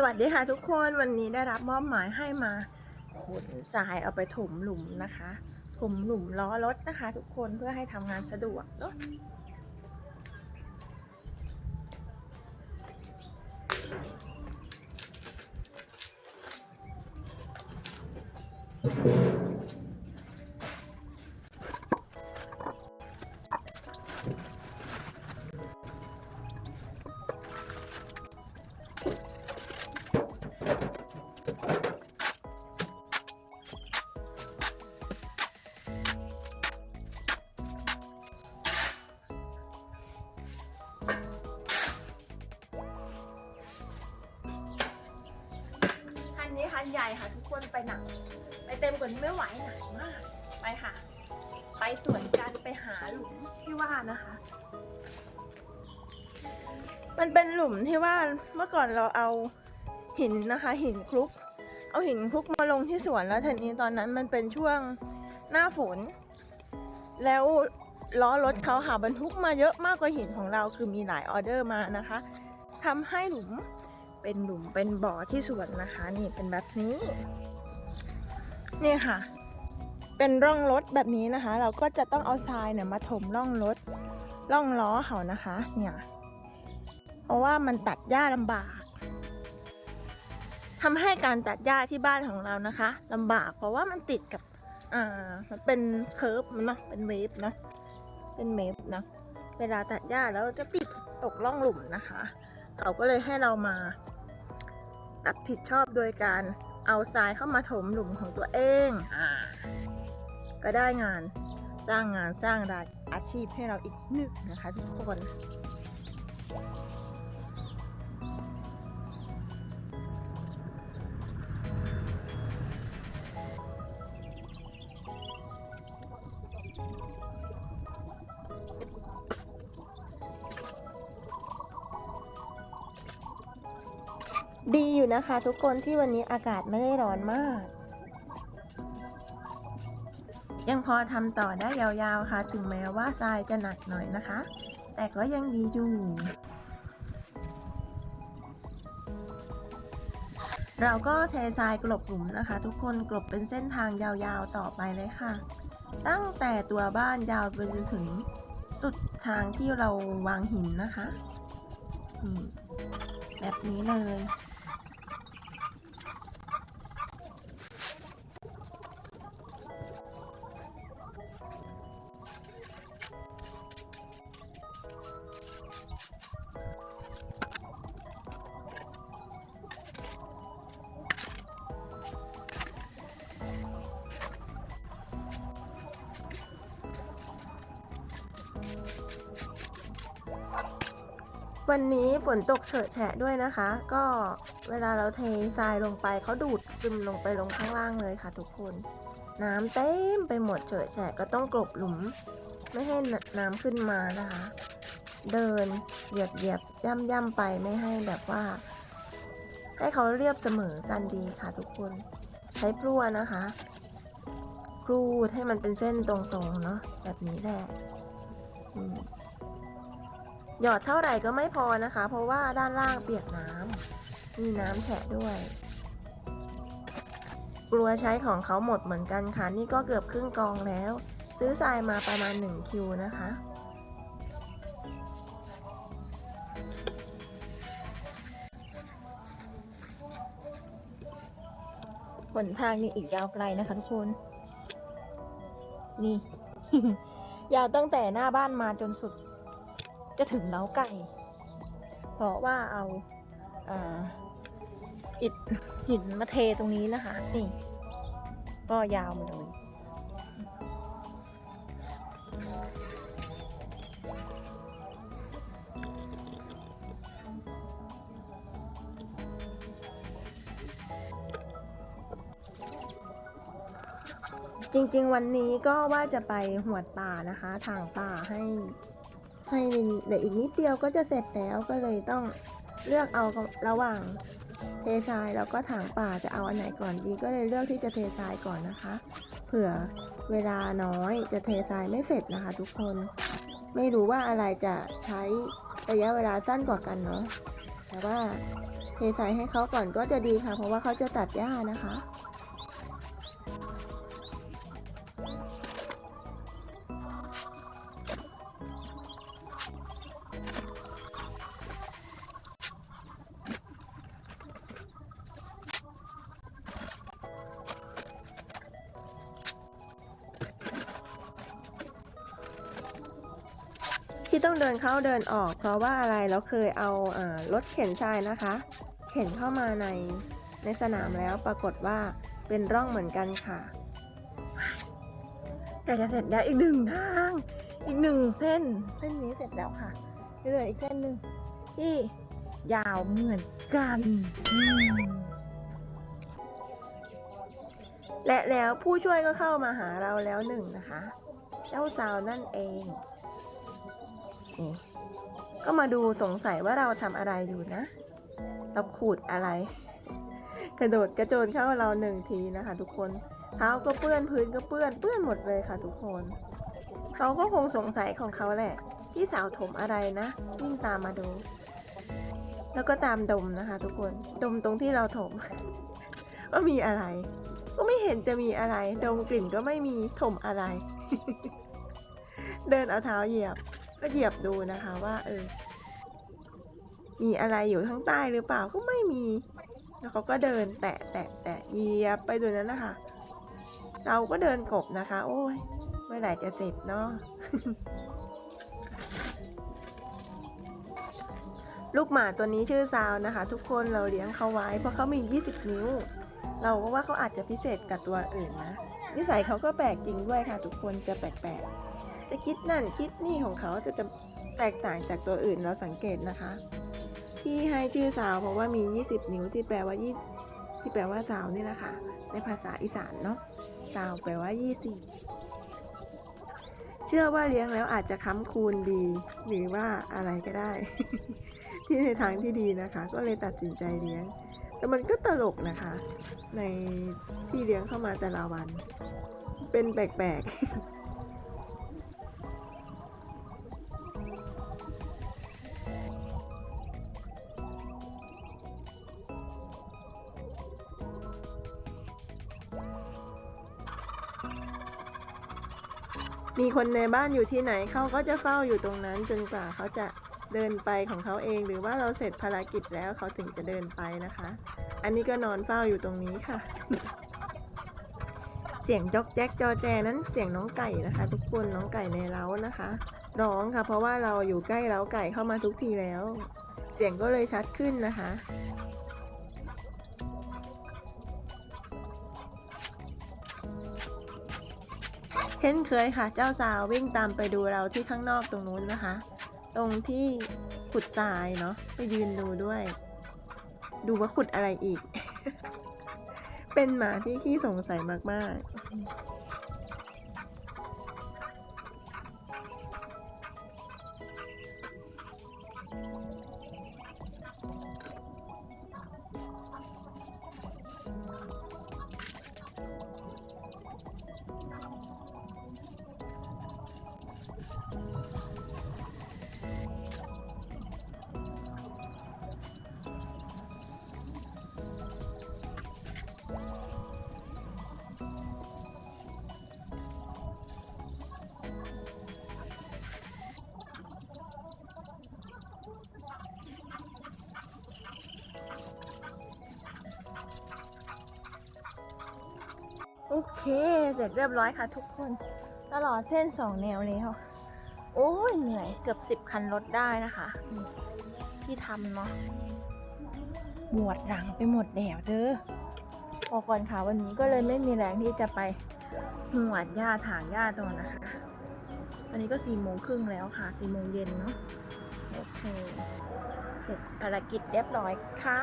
สวัสดีค่ะทุกคนวันนี้ได้รับมอบหมายให้มาขนทรายเอาไปถมหลุมนะคะถมหลุมล้อรถนะคะ ทุกคนเพื่อให้ทำงานสะดวกเนาะคั หนัก ไปเต็มกว่านี้ไม่ไหวหนักมาก ไปค่ะไปสวนกันไปหาหลุมที่ว่านะคะ มันเป็นหลุมที่ว่าเมื่อก่อนเราเอาหินนะคะ หินคลุก เอาหินคลุกมาลงที่สวนแล้วทีนี้ตอนนั้นมันเป็นช่วงหน้าฝน แล้วล้อรถเขาหาบรรทุกมาเยอะมากกว่าหินของเราคือมีหลายออเดอร์มานะคะทำให้หลุมเป็นหลุมเป็นบ่อที่สวนนะคะ นี่เป็นแบบนี้ นี่ค่ะ เป็นร่องรถแบบนี้นะคะ เราก็จะต้องเอาทรายเนี่ยมาถมร่องรถร่องล้อเขานะคะ เนี่ย เพราะว่ามันตัดหญ้าลำบากทำให้การตัดหญ้าที่บ้านของเรานะคะลำบาก เพราะว่ามันติดกับอ่ามันเป็นเคิร์ฟมันเนาะเป็นเวฟเนาะเป็นเมฟนะเวลาตัดหญ้าแล้วจะติดตกร่องหลุมนะคะ เขาก็เลยให้เรามารับผิดชอบโดยการ เอาทรายเข้ามาถมหลุมของตัวเองอ่าก็ได้งานสร้างงานสร้างรายอาชีพให้เราอีกหนึ่งนะคะทุกคน ดีอยู่นะคะ ทุกคนที่วันนี้อากาศไม่ได้ร้อนมาก ยังพอทำต่อได้ยาวๆค่ะ ถึงแม้ว่าทรายจะหนักหน่อยนะคะ แต่ก็ยังดีอยู่เราก็เททรายกลบหลุมนะคะ ทุกคนกลบเป็นเส้นทางยาวๆต่อไปเลยค่ะ ตั้งแต่ตัวบ้านยาวไปจนถึงสุดทางที่เราวางหินนะคะแบบนี้เลย วันนี้ฝนตกเฉอะแฉะด้วยนะคะ ก็เวลาเราเททรายลงไปเขาดูดซึมลงไปลงข้างล่างเลยค่ะทุกคน น้ำเต็มไปหมดเฉอะแฉะก็ต้องกลบหลุม ไม่ให้น้ำขึ้นมานะคะ เดินเหยียบเหยียบย่ำย่ำไปไม่ให้แบบว่า ให้เขาเรียบเสมอกันดีค่ะทุกคน ใช้พลั่วนะคะครูดให้มันเป็นเส้นตรงๆเนาะแบบนี้แหละ หยอดเท่าไหร่ก็ไม่พอนะคะ เพราะว่าด้านล่างเปียกน้ำมีน้ำแฉะด้วย กลัวใช้ของเขาหมดเหมือนกันค่ะ นี่ก็เกือบครึ่งกองแล้ว ซื้อทรายมาประมาณ 1 คิวนะคะหนทางนี่อีกยาวไกลนะคะทุกคน นี่ ยาวตั้งแต่หน้าบ้านมาจนสุด จะถึงเล้าไก่ เพราะว่าเอาอิฐหินมาเทตรงนี้นะคะนี่ก็ยาวมาเลยจริงๆ วันนี้ก็ว่าจะไปหวดป่านะคะ ทางป่าให้ ให้เหลืออีกนิดเดียวก็จะเสร็จแล้วก็เลยต้องเลือกเอาระหว่างเททรายแล้วก็ถางป่าจะเอาอันไหนก่อนดีก็เลยเลือกที่จะเททรายก่อนนะคะ เผื่อเวลาน้อยจะเททรายไม่เสร็จนะคะ ทุกคน ไม่รู้ว่าอะไรจะใช้ระยะเวลาสั้นกว่ากันเนาะแต่ว่าเทใส่ให้เขาก่อนก็จะดีค่ะ เพราะว่าเขาจะตัดหญ้านะคะ ที่ต้องเดินเข้าเดินออก เพราะว่าอะไรเราเคยเอารถเข็นทรายนะคะ เข็นเข้ามาในในสนามแล้วปรากฏว่าเป็นร่องเหมือนกันค่ะ แต่จะเสร็จแล้วอีกหนึ่งทางอีกหนึ่งเส้นเส้นนี้เสร็จแล้วค่ะเหลืออีกเส้นหนึ่งที่ยาวเหมือนกัน และแล้วผู้ช่วยก็เข้ามาหาเราแล้วหนึ่งนะคะ เจ้าสาวนั่นเอง นี่ ก็มาดูสงสัยว่าเราทำอะไรอยู่นะ เราขูดอะไร กระโดดกระโจนเข้าเราหนึ่งทีนะคะ ทุกคน เท้าก็เปื้อนพื้นก็เปื้อนเปื้อนหมดเลยค่ะ ทุกคน เขาก็คงสงสัยของเขาแหละ พี่สาวถมอะไรนะวิ่งตามมาดู แล้วก็ตามดมนะคะ ทุกคน ดมตรงที่เราถมว่ามีอะไร ก็ไม่เห็นจะมีอะไร ดมกลิ่นก็ไม่มีถมอะไร เดินเอาเท้าเหยียบ ก็เหยียบดูนะคะว่า เออ มีอะไรอยู่ข้างใต้หรือเปล่าก็ไม่มี แล้วเขาก็เดินแตะแตะแตะเหยียบไปดูนั้นนะคะ เราก็เดินกบนะคะ โอ้ยเมื่อไหร่จะเสร็จเนาะลูกหมาตัวนี้ชื่อซาวนะคะ ทุกคนเราเลี้ยงเขาไว้ เพราะเขามี 20 นิ้ว เราก็ว่าเขาอาจจะพิเศษกับตัวอื่นนะ นิสัยเขาก็แปลกจริงด้วยค่ะ ทุกคนจะแปลกๆ จะคิดนั่นคิดนี่ของเขาจะจะแตกต่างจากตัวอื่นเราสังเกตนะคะ ที่ให้ชื่อสาวเพราะว่ามี 20 นิ้วที่แปลว่า20ที่แปลว่าสาวนี่แหละค่ะ ในภาษาอีสานเนาะสาวแปลว่า 20 เชื่อว่าเลี้ยงแล้วอาจจะค้ำคูณดี หรือว่าอะไรก็ได้ ที่ในทางที่ดีนะคะ ก็เลยตัดสินใจเลี้ยง แต่มันก็ตลกนะคะ ในที่เลี้ยงเข้ามาแต่ละวัน เป็นแปลกๆ มีคนในบ้านอยู่ที่ไหนเขาก็จะเฝ้าอยู่ตรงนั้นจนกว่าเขาจะเดินไปของเขาเอง หรือว่าเราเสร็จภารกิจแล้วเขาถึงจะเดินไปนะคะ อันนี้ก็นอนเฝ้าอยู่ตรงนี้ค่ะ เสียงจอกแจ๊กจอแจนั้นเสียงน้องไก่นะคะ ทุกคนน้องไก่ในเล้านะคะร้องค่ะ เพราะว่าเราอยู่ใกล้เล้าไก่เข้ามาทุกทีแล้ว เสียงก็เลยชัดขึ้นนะคะ ช่นเคยค่ะ เจ้าสาววิ่งตามไปดูเราที่ข้างนอกตรงนู้นนะคะ ตรงที่ขุดทรายเนาะไปยืนดูด้วย ดูว่าขุดอะไรอีก เป็นหมาที่ขี้สงสัยมากๆ โอเค เสร็จเรียบร้อยค่ะทุกคน ตลอดเส้นสองแนวแล้ว โอ้ยเหนื่อยเกือบสิบคันรถได้นะคะ ที่ทำเนาะหมวดหลังไปหมดแดวเด้ออก่อนค่ะวันนี้ก็เลยไม่มีแรงที่จะไปหวดหญ้าถางหญ้าตรงนะคะอันนี้ก็สี่โมงครึ่งแล้วค่ะสี่โมงเย็นเนาะโอเค เสร็จภารกิจเรียบร้อยค่ะ